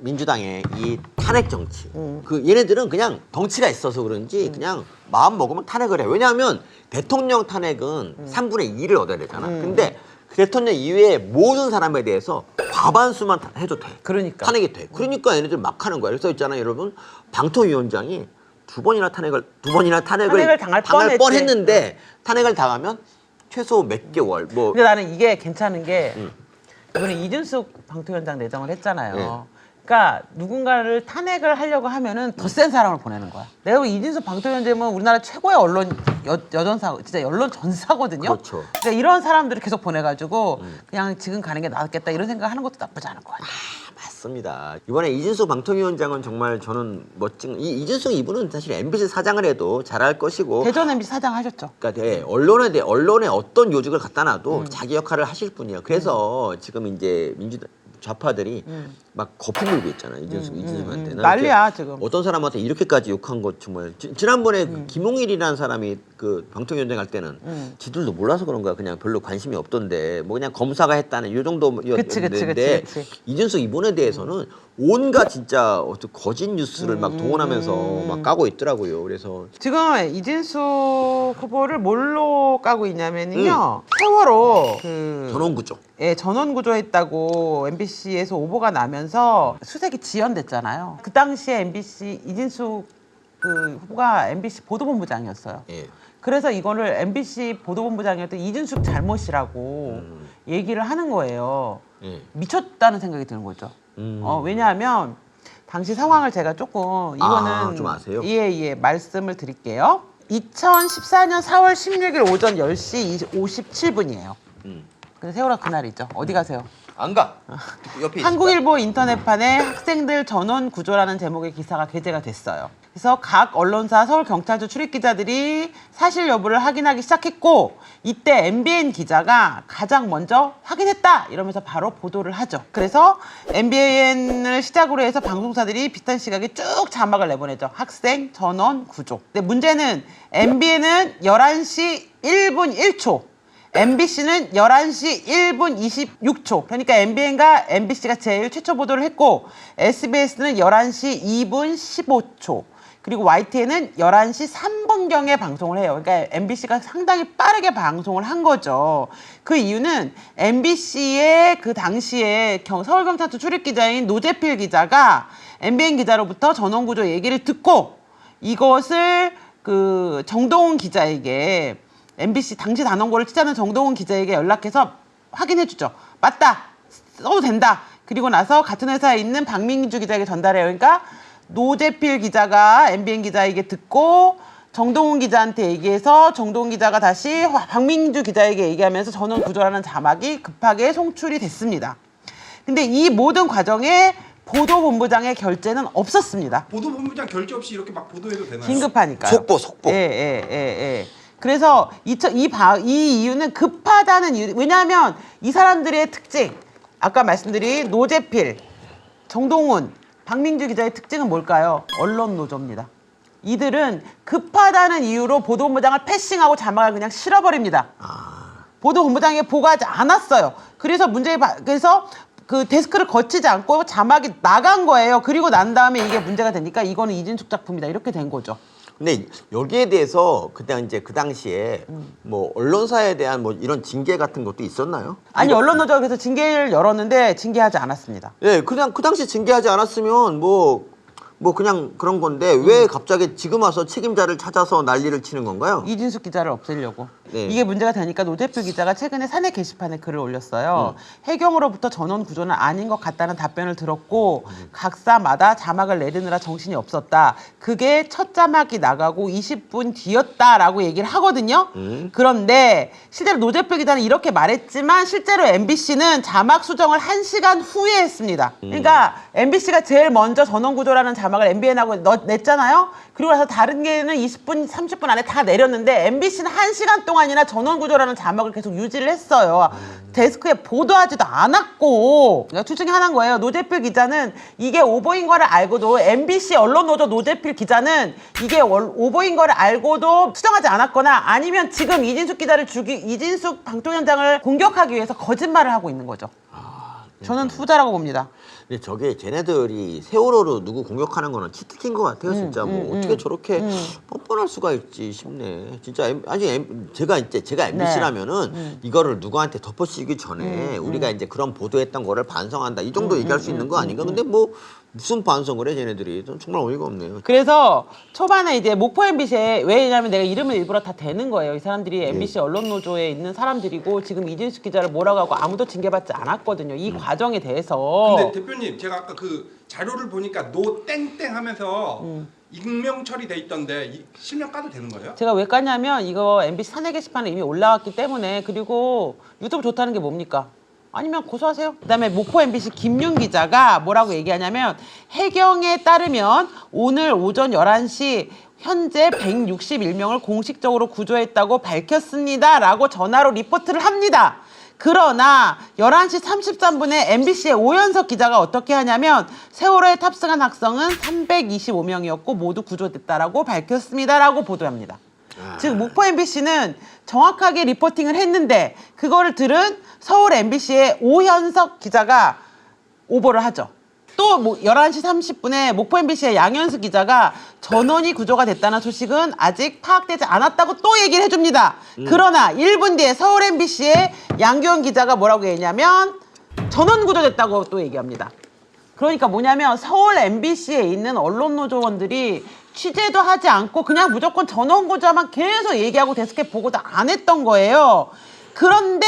민주당의 이 탄핵 정치. 음. 그 얘네들은 그냥 덩치가 있어서 그런지 그냥 마음 먹으면 탄핵을 해. 왜냐하면 대통령 탄핵은 음. 3분의 2를 얻어야 되잖아. 근데 그 대통령 이외에 모든 사람에 대해서 과반수만 타- 해도 돼. 그러니까. 탄핵이 돼. 그러니까 얘네들 막 하는 거야. 그래서 있잖아요, 여러분. 방통위원장이 두 번이나 탄핵을 두 번이나 탄핵을, 탄핵을 당할 뻔했지. 뻔했는데 탄핵을 당하면 최소 몇 개월 뭐 근데 나는 이게 괜찮은 게 음. 이번에 이준숙 방통위원장 내정을 했잖아요. 네. 그러니까 누군가를 탄핵을 하려고 하면은 더 센 사람을 보내는 거야. 내가 보기 이준숙 방통위원장은 우리나라 최고의 언론 여, 여전사 진짜 언론 전사거든요. 그렇죠. 음. 그러니까 이런 사람들을 계속 보내가지고 그냥 지금 가는 게 낫겠다 이런 생각하는 것도 나쁘지 않을 것 같아. 맞습니다. 이번에 이준석 방통위원장은 정말 저는 멋진 이 이준석 이분은 사실 MBC 사장을 해도 잘할 것이고 대전 MBC 사장 하셨죠. 그러니까 대- 언론에 대해 언론에 어떤 요직을 갖다 놔도 음. 자기 역할을 하실 분이에요. 그래서 지금 이제 민주당 좌파들이 막 거품 물고 있잖아요. 이준석 이준석한테 음, 난리야, 지금. 어떤 사람한테 이렇게까지 욕한 것 정말 지, 지난번에 음. 그 김홍일이라는 사람이 그 방통위원장 할 때는 지들도 몰라서 그런 거야. 그냥 별로 관심이 없던데 뭐 그냥 검사가 했다는 그치, 정도였는데. 이준석 이분에 대해서는 온갖 진짜 어떤 거짓 뉴스를 막 동원하면서 막 까고 있더라고요. 그래서 지금 이진숙 후보를 뭘로 까고 있냐면요. 세월호 그 전원구조. 예, 전원 구조했다고 MBC에서 오보가 나면서 수색이 지연됐잖아요. 그 당시에 MBC 이진숙 그 후보가 MBC 보도본부장이었어요. 예. 그래서 이거를 MBC 보도본부장이었던 이준숙 잘못이라고 얘기를 하는 거예요. 예. 미쳤다는 생각이 드는 거죠. 음. 어, 왜냐하면 당시 상황을 제가 조금 이거는 아, 좀 아세요? 예, 예, 말씀을 드릴게요. 2014년 4월 16일 오전 10시 57분이에요. 음. 그 세월호 그날이죠. 어디 가세요? 안 가. 옆에 한국일보 인터넷판에 학생들 전원 구조라는 제목의 기사가 게재가 됐어요. 그래서 각 언론사 서울경찰서 출입 기자들이 사실 여부를 확인하기 시작했고 이때 MBN 기자가 가장 먼저 확인했다 이러면서 바로 보도를 하죠. 그래서 MBN을 시작으로 해서 방송사들이 비슷한 시각에 쭉 자막을 내보내죠. 학생 전원 구조. 근데 문제는 MBN은 11시 1분 1초 MBC는 11시 1분 26초. 그러니까 MBN과 MBC가 제일 최초 보도를 했고 SBS는 11시 2분 15초. 그리고 YTN은 11시 3분경에 방송을 해요. 그러니까 MBC가 상당히 빠르게 방송을 한 거죠. 그 이유는 MBC의 그 당시에 경- 서울경찰서 출입기자인 노재필 기자가 MBN 기자로부터 전원구조 얘기를 듣고 이것을 그 정동훈 기자에게 MBC 당시 단원고를 취재하는 정동훈 기자에게 연락해서 확인해 주죠. 맞다. 써도 된다. 그리고 나서 같은 회사에 있는 박민주 기자에게 전달해요. 그러니까 노재필 기자가 MBN 기자에게 듣고 정동훈 기자한테 얘기해서 정동훈 기자가 다시 화- 박민주 기자에게 얘기하면서 전원 구조라는 자막이 급하게 송출이 됐습니다. 근데 이 모든 과정에 보도본부장의 결재는 없었습니다. 보도본부장 결제 없이 이렇게 막 보도해도 되나요? 긴급하니까요. 속보, 속보. 예, 예, 예, 예. 그래서 이, 처- 이, 바, 이 이유는 급하다는 이유. 왜냐하면 이 사람들의 특징, 아까 말씀드린 노재필, 정동훈, 박민주 기자의 특징은 뭘까요? 언론 노조입니다. 이들은 급하다는 이유로 보도본부장을 패싱하고 자막을 그냥 실어버립니다. 보도본부장에 보고하지 않았어요. 그래서 문제 그래서 그 데스크를 거치지 않고 자막이 나간 거예요. 그리고 난 다음에 이게 문제가 되니까 이거는 이진숙 작품이다 이렇게 된 거죠. 근데 여기에 대해서 그때 이제 그 당시에 뭐 언론사에 대한 뭐 이런 징계 같은 것도 있었나요? 아니 언론 노조가 그래서 징계를 열었는데 징계하지 않았습니다. 예, 그냥 그 당시 징계하지 않았으면 뭐 뭐 그냥 그런 건데 왜 갑자기 지금 와서 책임자를 찾아서 난리를 치는 건가요? 이진숙 기자를 없애려고. 네. 이게 문제가 되니까 노재필 기자가 최근에 사내 게시판에 글을 올렸어요. 해경으로부터 전원 구조는 아닌 것 같다는 답변을 들었고 각사마다 자막을 내리느라 정신이 없었다. 그게 첫 자막이 나가고 20분 뒤였다라고 얘기를 하거든요. 그런데 실제로 노재필 기자는 이렇게 말했지만 실제로 MBC는 자막 수정을 1시간 후에 했습니다. 그러니까 MBC가 제일 먼저 전원 구조라는 자막 을 MBN하고 넣, 냈잖아요. 그리고 나서 다른 게는 20분, 30분 안에 다 내렸는데 MBC는 1시간 동안이나 전원 구조라는 자막을 계속 유지를 했어요. 데스크에 보도하지도 않았고 그러니까 둘 중에 하나인 거예요. 노재필 기자는 이게 오보인 거를 알고도 MBC 언론 노조 노재필 기자는 이게 월- 오보인 거를 알고도 수정하지 않았거나 아니면 지금 이진숙 기자를 죽이 이진숙 방통위원장을 공격하기 위해서 거짓말을 하고 있는 거죠. 저는 후자라고 봅니다. 근데 저게 쟤네들이 세월호로 누구 공격하는 거는 치트킨 것 같아요 진짜. 뭐 어떻게 저렇게 뻔뻔할 수가 있지 싶네. 진짜 M, M, 제가 이제 제가 MBC라면은 이거를 누구한테 덮어씌우기 전에 우리가 이제 그런 보도했던 거를 반성한다. 이 정도 얘기할 수 있는 거 아닌가? 근데 뭐 무슨 반성을 해 쟤네들이 전 정말 어이가 없네요 그래서 초반에 이제 목포 MBC에 왜냐면 내가 이름을 일부러 다 대는 거예요. 이 사람들이 MBC 언론 노조에 있는 사람들이고 지금 이진숙 기자를 몰아가고 아무도 징계받지 않았거든요. 이 과정에 대해서. 근데 대표님 제가 아까 그 자료를 보니까 노 땡땡 하면서 익명 처리돼 있던데 이, 실명 까도 되는 거예요? 제가 왜 까냐면 이거 MBC 사내 게시판에 이미 올라왔기 때문에 그리고 유튜브 좋다는 게 뭡니까? 아니면 고소하세요. 그다음에 목포 MBC 김윤 기자가 뭐라고 얘기하냐면 해경에 따르면 오늘 오전 11시 현재 161명을 공식적으로 구조했다고 밝혔습니다 라고 전화로 리포트를 합니다. 그러나 11시 33분에 MBC의 오연석 기자가 어떻게 하냐면 세월호에 탑승한 학생은 325명이었고 모두 구조됐다라고 밝혔습니다라고 보도합니다. 즉 목포 MBC는 정확하게 리포팅을 했는데 그거를 들은 서울 MBC의 오현석 기자가 오보를 하죠. 또 뭐 11시 30분에 목포 MBC의 양현수 기자가 전원이 구조가 됐다는 소식은 아직 파악되지 않았다고 또 얘기를 해줍니다. 그러나 1분 뒤에 서울 MBC의 양규원 기자가 뭐라고 했냐면 전원 구조됐다고 또 얘기합니다. 그러니까 뭐냐면 서울 MBC에 있는 언론 노조원들이 취재도 하지 않고 그냥 무조건 전원 구조만 계속 얘기하고 데스크에 보고도 안 했던 거예요. 그런데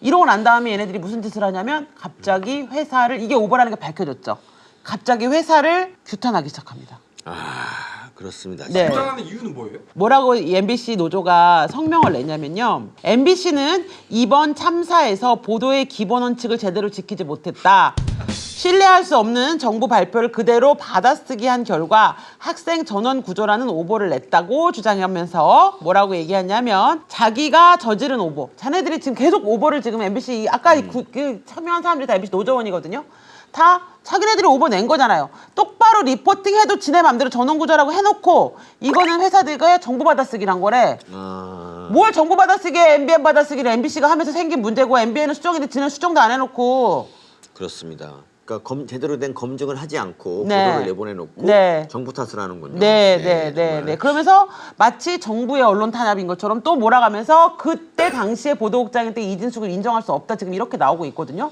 이러고 난 다음에 얘네들이 무슨 짓을 하냐면 갑자기 회사를 이게 오버라는 게 밝혀졌죠. 갑자기 회사를 규탄하기 시작합니다. 아 그렇습니다 네. 부당하는 이유는 뭐예요? 뭐라고 이 MBC 노조가 성명을 내냐면요. MBC는 이번 참사에서 보도의 기본 원칙을 제대로 지키지 못했다. 신뢰할 수 없는 정부 발표를 그대로 받아쓰기 한 결과 학생 전원 구조라는 오보를 냈다고 주장하면서 뭐라고 얘기하냐면 자기가 저지른 오보. 자네들이 지금 계속 오보를 지금 MBC 아까 이 구- 그 참여한 사람들이 다 MBC 노조원이거든요. 다 자기네들이 오보 낸 거잖아요. 똑바로 리포팅해도 지네 맘대로 전원 구조라고 해놓고 이거는 회사들과 정보 받아쓰기란 거래. 아, 뭘 정보 받아쓰기에 MBN 받아쓰기를 MBC가 하면서 생긴 문제고 MBN은 수정인데 지는 수정도 안 해놓고 그렇습니다 그러니까 검, 제대로 된 검증을 하지 않고 네. 보도를 내보내놓고 네. 정부 탓을 하는군요 네, 네, 네, 정말. 네. 그러면서 마치 정부의 언론 탄압인 것처럼 또 몰아가면서 그때 당시에 보도국장일 때 이진숙을 인정할 수 없다 지금 이렇게 나오고 있거든요.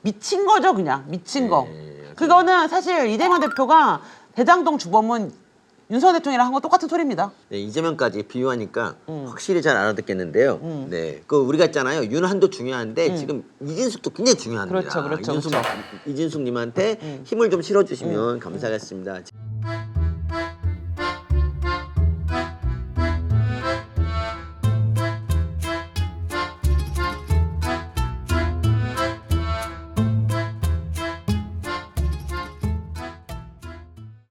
미친 거죠, 그냥 미친 거. 네, 그거는 사실 이재명 대표가 대장동 주범은 윤석열 대통령이랑 한거 똑같은 소리입니다. 네, 이재명까지 비유하니까 음. 확실히 잘 알아듣겠는데요. 네, 그 우리가 있잖아요. 윤한도 중요한데 지금 이진숙도 굉장히 중요합니다. 음. 그렇죠, 그렇죠, 이진숙, 그렇죠. 이진숙님한테 힘을 좀 실어주시면 감사하겠습니다.